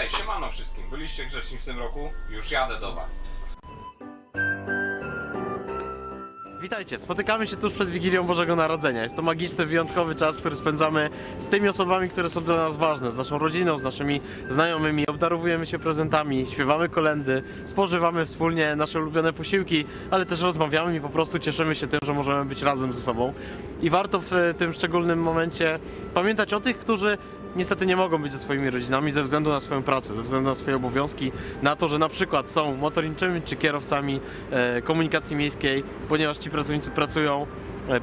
Cześć, siemano wszystkim. Byliście grzeczni w tym roku? Już jadę do was. Witajcie, spotykamy się tuż przed Wigilią Bożego Narodzenia. Jest to magiczny, wyjątkowy czas, który spędzamy z tymi osobami, które są dla nas ważne, z naszą rodziną, z naszymi znajomymi. Obdarowujemy się prezentami, śpiewamy kolendy, spożywamy wspólnie nasze ulubione posiłki, ale też rozmawiamy i po prostu cieszymy się tym, że możemy być razem ze sobą. I warto w tym szczególnym momencie pamiętać o tych, którzy niestety nie mogą być ze swoimi rodzinami ze względu na swoją pracę, ze względu na swoje obowiązki, na to, że na przykład są motorniczymi czy kierowcami e, komunikacji miejskiej, ponieważ ci pracownicy pracują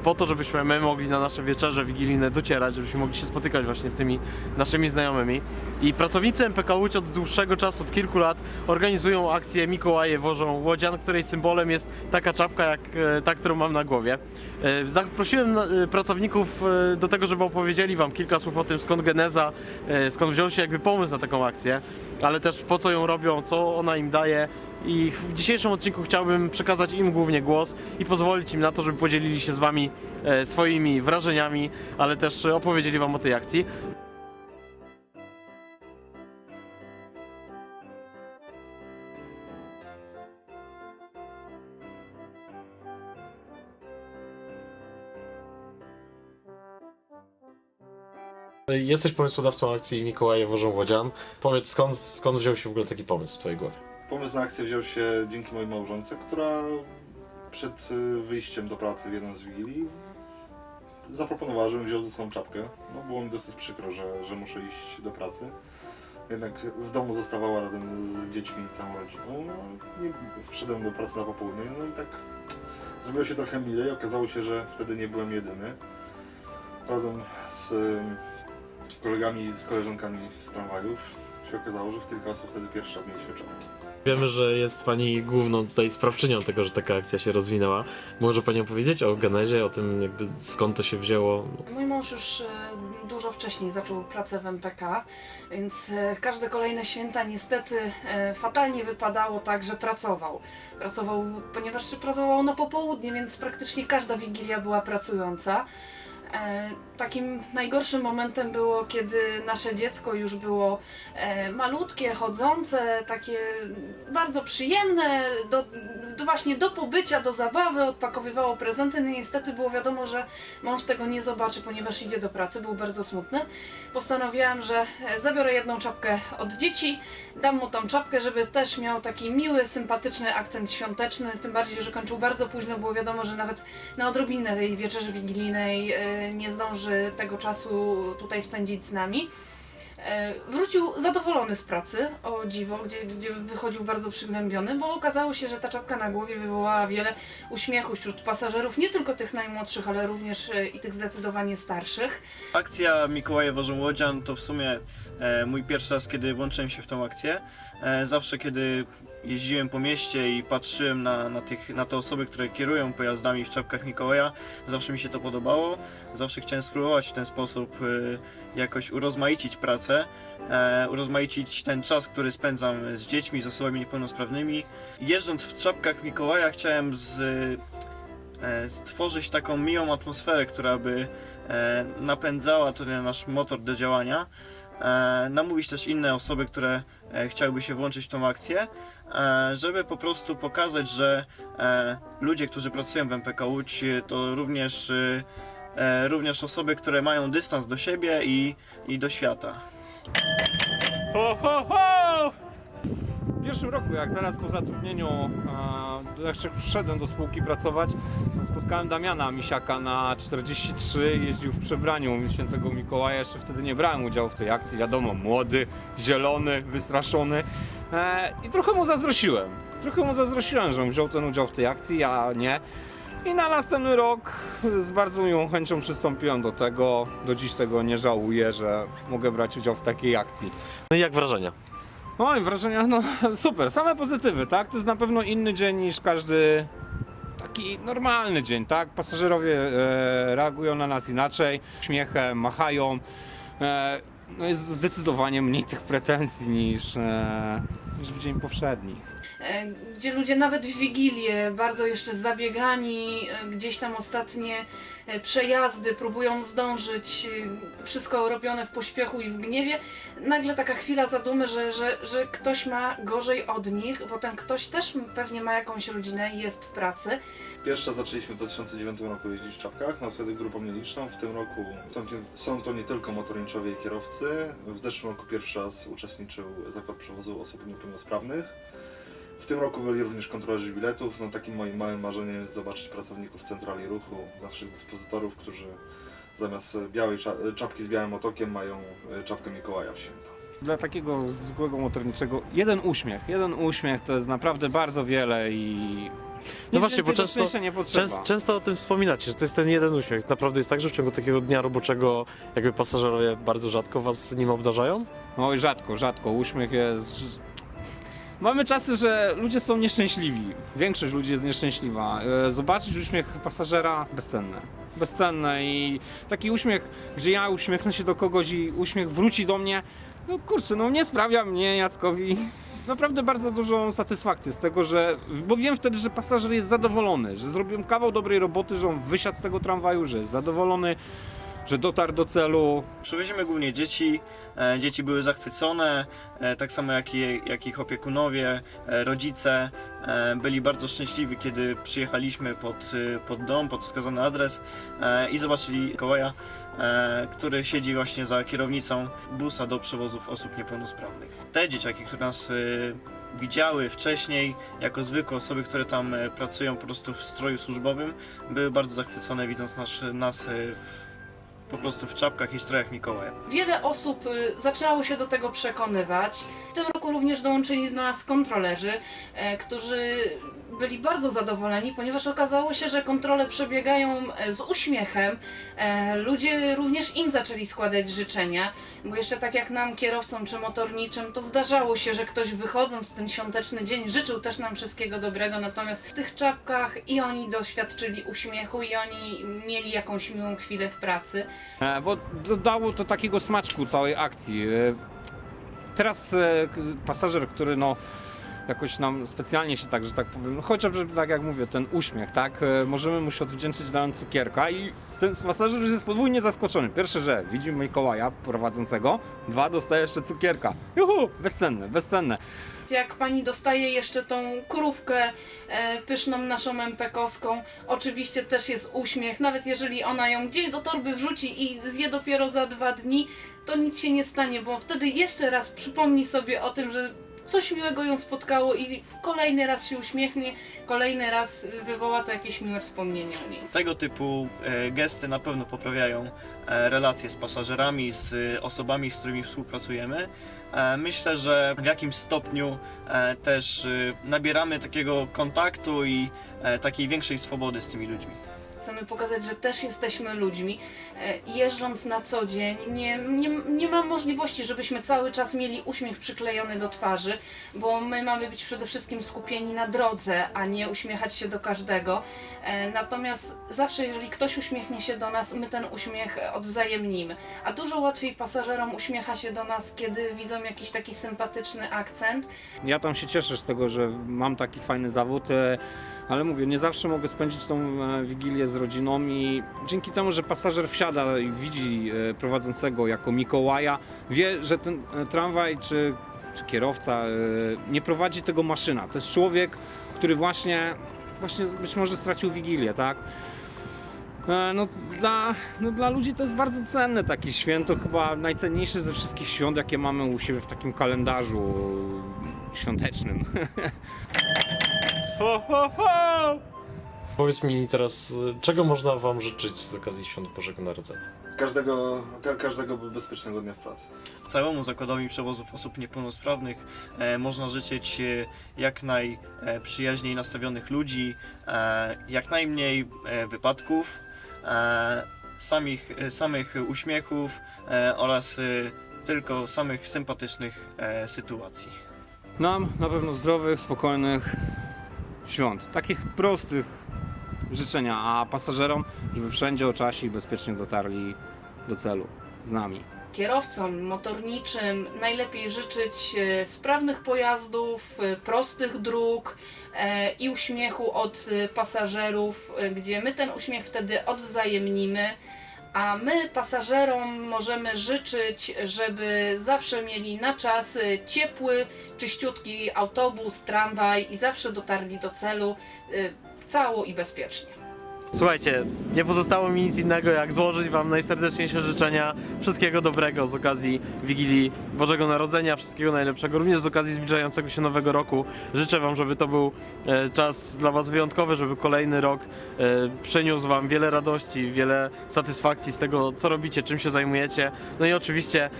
po to, żebyśmy my mogli na nasze wieczerze wigilijne docierać, żebyśmy mogli się spotykać właśnie z tymi naszymi znajomymi. I pracownicy MPK Łódź od dłuższego czasu, od kilku lat organizują akcję Mikołaje wożą łodzian, której symbolem jest taka czapka jak e, ta, którą mam na głowie. E, Zaprosiłem e, pracowników e, do tego, żeby opowiedzieli Wam kilka słów o tym, skąd geneza, e, skąd wziął się jakby pomysł na taką akcję, ale też po co ją robią, co ona im daje. I w dzisiejszym odcinku chciałbym przekazać im głównie głos i pozwolić im na to, żeby podzielili się z Wami e, swoimi wrażeniami, ale też opowiedzieli Wam o tej akcji. Jesteś pomysłodawcą akcji Mikołaje wożą łodzian. Powiedz, skąd, skąd wziął się w ogóle taki pomysł w Twojej głowie? Pomysł na akcję wziął się dzięki mojej małżonce, która przed y, wyjściem do pracy w jeden z Wigilii zaproponowała, żebym wziął ze sobą czapkę. No, było mi dosyć przykro, że, że muszę iść do pracy. Jednak w domu zostawała razem z dziećmi i całą rodziną. No, i wszedłem do pracy na popołudnie, no i tak zrobiło się trochę milej. Okazało się, że wtedy nie byłem jedyny. Razem z kolegami, z koleżankami z tramwajów się okazało, że w kilka osób wtedy pierwszy raz mieliśmy czapki. Wiemy, że jest Pani główną tutaj sprawczynią tego, że taka akcja się rozwinęła. Może Pani opowiedzieć o genezie, o tym jakby skąd to się wzięło? Mój mąż już e, dużo wcześniej zaczął pracę w MPK, więc e, każde kolejne święta niestety e, fatalnie wypadało tak, że pracował. Pracował, ponieważ pracował na popołudnie, więc praktycznie każda wigilia była pracująca. E, Takim najgorszym momentem było, kiedy nasze dziecko już było e, malutkie, chodzące, takie bardzo przyjemne, do, do właśnie do pobycia, do zabawy, odpakowywało prezenty. No niestety było wiadomo, że mąż tego nie zobaczy, ponieważ idzie do pracy, był bardzo smutny. Postanowiłam, że e, zabiorę jedną czapkę od dzieci, dam mu tą czapkę, żeby też miał taki miły, sympatyczny akcent świąteczny, tym bardziej, że kończył bardzo późno, było wiadomo, że nawet na odrobinę tej wieczerzy wigilijnej nie zdąży tego czasu tutaj spędzić z nami. E, Wrócił zadowolony z pracy, o dziwo, gdzie, gdzie wychodził bardzo przygnębiony, bo okazało się, że ta czapka na głowie wywołała wiele uśmiechu wśród pasażerów, nie tylko tych najmłodszych, ale również e, i tych zdecydowanie starszych. Akcja Mikołaje Wożą Łodzian to w sumie e, mój pierwszy raz, kiedy włączyłem się w tą akcję. E, zawsze, kiedy jeździłem po mieście i patrzyłem na, na, tych, na te osoby, które kierują pojazdami w czapkach Mikołaja, zawsze mi się to podobało. Zawsze chciałem spróbować w ten sposób e, jakoś urozmaicić pracę, e, urozmaicić ten czas, który spędzam z dziećmi, z osobami niepełnosprawnymi. Jeżdżąc w czapkach Mikołaja chciałem z, e, stworzyć taką miłą atmosferę, która by e, napędzała ten nasz motor do działania, e, namówić też inne osoby, które e, chciałyby się włączyć w tą akcję, e, żeby po prostu pokazać, że e, ludzie, którzy pracują w MPK Łódź, to również, e, również osoby, które mają dystans do siebie i, i do świata. Ho, ho, ho! W pierwszym roku, jak zaraz po zatrudnieniu, a, jak jeszcze przyszedłem do spółki pracować, spotkałem Damiana Misiaka na 43, jeździł w przebraniu świętego Mikołaja, jeszcze wtedy nie brałem udziału w tej akcji, wiadomo, młody, zielony, wystraszony e, i trochę mu zazdrościłem. Trochę mu zazdrościłem, że on wziął ten udział w tej akcji, ja nie. I na następny rok z bardzo miłą chęcią przystąpiłem do tego. Do dziś tego nie żałuję, że mogę brać udział w takiej akcji. No i jak wrażenia? I wrażenia, no super, same pozytywy, tak? To jest na pewno inny dzień niż każdy taki normalny dzień, tak? Pasażerowie e, reagują na nas inaczej, śmiechem, machają. E, no jest zdecydowanie mniej tych pretensji niż, e, niż w dzień powszedni. E, gdzie ludzie nawet w Wigilię bardzo jeszcze zabiegani, e, gdzieś tam ostatnie e, przejazdy, próbują zdążyć, wszystko robione w pośpiechu i w gniewie. Nagle taka chwila zadumy, że, że, że ktoś ma gorzej od nich, bo ten ktoś też pewnie ma jakąś rodzinę i jest w pracy. Pierwszy raz zaczęliśmy w 2009 roku jeździć w czapkach, no wtedy grupą nieliczną. W tym roku są, są to nie tylko motorniczowie i kierowcy. W zeszłym roku pierwszy raz uczestniczył Zakład Przewozu Osób Niepełnosprawnych. W tym roku byli również kontrolerzy biletów. No, takim moim małym marzeniem jest zobaczyć pracowników centrali ruchu, naszych dyspozytorów, którzy zamiast białej cza- czapki z białym otokiem mają e, czapkę Mikołaja w święto. Dla takiego zwykłego motorniczego jeden uśmiech, jeden uśmiech to jest naprawdę bardzo wiele i nic No właśnie, bo często-. Często, często o tym wspominacie, że to jest ten jeden uśmiech. Naprawdę jest tak, że w ciągu takiego dnia roboczego jakby pasażerowie bardzo rzadko was nim obdarzają? Oj, rzadko, rzadko. Uśmiech jest. Mamy czasy, że ludzie są nieszczęśliwi. Większość ludzi jest nieszczęśliwa. E, Zobaczyć uśmiech pasażera bezcenne. Bezcenne i taki uśmiech, gdzie ja uśmiechnę się do kogoś i uśmiech wróci do mnie. No kurczę, no nie sprawia mnie, Jackowi, naprawdę bardzo dużą satysfakcję z tego, że. Bo wiem wtedy, że pasażer jest zadowolony, że zrobiłem kawał dobrej roboty, że on wysiadł z tego tramwaju, że jest zadowolony, że dotarł do celu. Przywozimy głównie dzieci. E, dzieci były zachwycone, e, tak samo jak, i, jak ich opiekunowie, e, rodzice. Byli bardzo szczęśliwi, kiedy przyjechaliśmy pod, pod dom, pod wskazany adres i zobaczyli Mikołaja, e, który siedzi właśnie za kierownicą busa do przewozów osób niepełnosprawnych. Te dzieciaki, które nas widziały wcześniej, jako zwykłe osoby, które tam pracują po prostu w stroju służbowym, były bardzo zachwycone widząc nas w- po prostu w czapkach i strojach Mikołaja. Wiele osób y, zaczęło się do tego przekonywać. W tym roku również dołączyli do nas kontrolerzy, e, którzy byli bardzo zadowoleni, ponieważ okazało się, że kontrole przebiegają e, z uśmiechem. E, Ludzie również im zaczęli składać życzenia, bo jeszcze tak jak nam, kierowcom czy motorniczym, to zdarzało się, że ktoś wychodząc w ten świąteczny dzień życzył też nam wszystkiego dobrego, natomiast w tych czapkach i oni doświadczyli uśmiechu i oni mieli jakąś miłą chwilę w pracy. E, Bo dodało to takiego smaczku całej akcji. Teraz pasażer, który no jakoś nam specjalnie się tak, że tak powiem, no chociażby tak jak mówię, ten uśmiech, tak, e, możemy mu się odwdzięczyć dając cukierka i ten pasażer już jest podwójnie zaskoczony. Pierwsze, że widzi Mikołaja prowadzącego, dwa, dostaje jeszcze cukierka. Juhu, bezcenne, bezcenne. Jak pani dostaje jeszcze tą krówkę e, pyszną naszą MPK-owską, oczywiście też jest uśmiech, nawet jeżeli ona ją gdzieś do torby wrzuci i zje dopiero za dwa dni, to nic się nie stanie, bo wtedy jeszcze raz przypomni sobie o tym, że coś miłego ją spotkało i kolejny raz się uśmiechnie, kolejny raz wywoła to jakieś miłe wspomnienie o niej. Tego typu e, gesty na pewno poprawiają e, relacje z pasażerami, z e, osobami, z którymi współpracujemy. Myślę, że w jakimś stopniu też nabieramy takiego kontaktu i takiej większej swobody z tymi ludźmi. Chcemy pokazać, że też jesteśmy ludźmi. E, Jeżdżąc na co dzień, nie, nie, nie ma możliwości, żebyśmy cały czas mieli uśmiech przyklejony do twarzy, bo my mamy być przede wszystkim skupieni na drodze, a nie uśmiechać się do każdego. E, Natomiast zawsze, jeżeli ktoś uśmiechnie się do nas, my ten uśmiech odwzajemnimy. A dużo łatwiej pasażerom uśmiecha się do nas, kiedy widzą jakiś taki sympatyczny akcent. Ja tam się cieszę z tego, że mam taki fajny zawód, e, ale mówię, nie zawsze mogę spędzić tą e, wigilię z rodziną i dzięki temu, że pasażer wsiada i widzi e, prowadzącego jako Mikołaja, wie, że ten e, tramwaj czy, czy kierowca nie prowadzi tego maszyna. To jest człowiek, który właśnie, właśnie być może stracił wigilię, tak? No dla, no dla ludzi to jest bardzo cenne takie święto, chyba najcenniejsze ze wszystkich świąt, jakie mamy u siebie w takim kalendarzu świątecznym. ho, ho, ho! Powiedz mi teraz, y, czego można wam życzyć z okazji Świąt Bożego Narodzenia? Każdego, ka każdego bezpiecznego dnia w pracy. Całemu zakładowi przewozów osób niepełnosprawnych e, można życzyć e, jak najprzyjaźniej nastawionych ludzi, e, jak najmniej e, wypadków, e, samych, e, samych uśmiechów e, oraz e, tylko samych sympatycznych e, sytuacji. Nam na pewno zdrowych, spokojnych świąt. Takich prostych życzenia, a pasażerom, żeby wszędzie o czasie i bezpiecznie dotarli do celu z nami. kierowcom motorniczym najlepiej życzyć e, sprawnych pojazdów, e, prostych dróg e, i uśmiechu od pasażerów, gdzie my ten uśmiech wtedy odwzajemnimy. A my pasażerom możemy życzyć, żeby zawsze mieli na czas e, ciepły, czyściutki autobus, tramwaj i zawsze dotarli do celu e, cało i bezpiecznie. Słuchajcie, nie pozostało mi nic innego jak złożyć Wam najserdeczniejsze życzenia wszystkiego dobrego z okazji Wigilii Bożego Narodzenia, wszystkiego najlepszego, również z okazji zbliżającego się Nowego Roku. Życzę Wam, żeby to był e, czas dla Was wyjątkowy, żeby kolejny rok e, przyniósł Wam wiele radości, wiele satysfakcji z tego, co robicie, czym się zajmujecie. No i oczywiście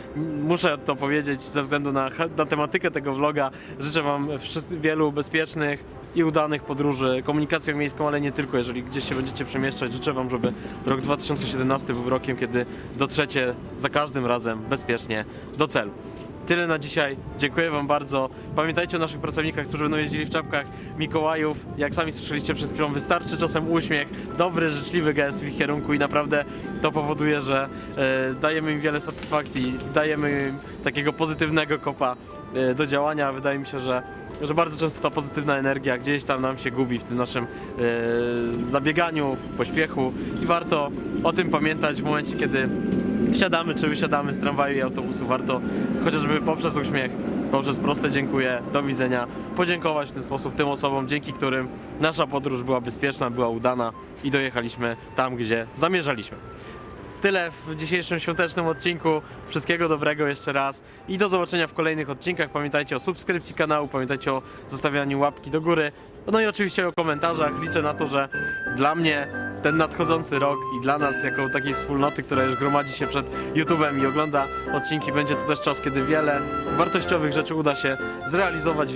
muszę to powiedzieć ze względu na, na tematykę tego vloga. Życzę Wam wielu bezpiecznych, i udanych podróży komunikacją miejską, ale nie tylko, jeżeli gdzieś się będziecie przemieszczać. Życzę Wam, żeby rok 2017 był rokiem, kiedy dotrzecie za każdym razem bezpiecznie do celu. Tyle na dzisiaj. Dziękuję Wam bardzo. Pamiętajcie o naszych pracownikach, którzy będą jeździli w czapkach Mikołajów. Jak sami słyszeliście przed chwilą, wystarczy czasem uśmiech, dobry, życzliwy gest w ich kierunku i naprawdę to powoduje, że e, dajemy im wiele satysfakcji, dajemy im takiego pozytywnego kopa e, do działania. Wydaje mi się, że że bardzo często ta pozytywna energia gdzieś tam nam się gubi w tym naszym e, zabieganiu, w pośpiechu i warto o tym pamiętać w momencie, kiedy wsiadamy czy wysiadamy z tramwaju i autobusu. Warto chociażby poprzez uśmiech, poprzez proste dziękuję, do widzenia, podziękować w ten sposób tym osobom, dzięki którym nasza podróż była bezpieczna, była udana i dojechaliśmy tam, gdzie zamierzaliśmy. Tyle w dzisiejszym świątecznym odcinku. Wszystkiego dobrego jeszcze raz i do zobaczenia w kolejnych odcinkach. Pamiętajcie o subskrypcji kanału, pamiętajcie o zostawianiu łapki do góry. No i oczywiście o komentarzach. Liczę na to, że dla mnie ten nadchodzący rok i dla nas jako takiej wspólnoty, która już gromadzi się przed YouTube'em i ogląda odcinki, będzie to też czas, kiedy wiele wartościowych rzeczy uda się zrealizować.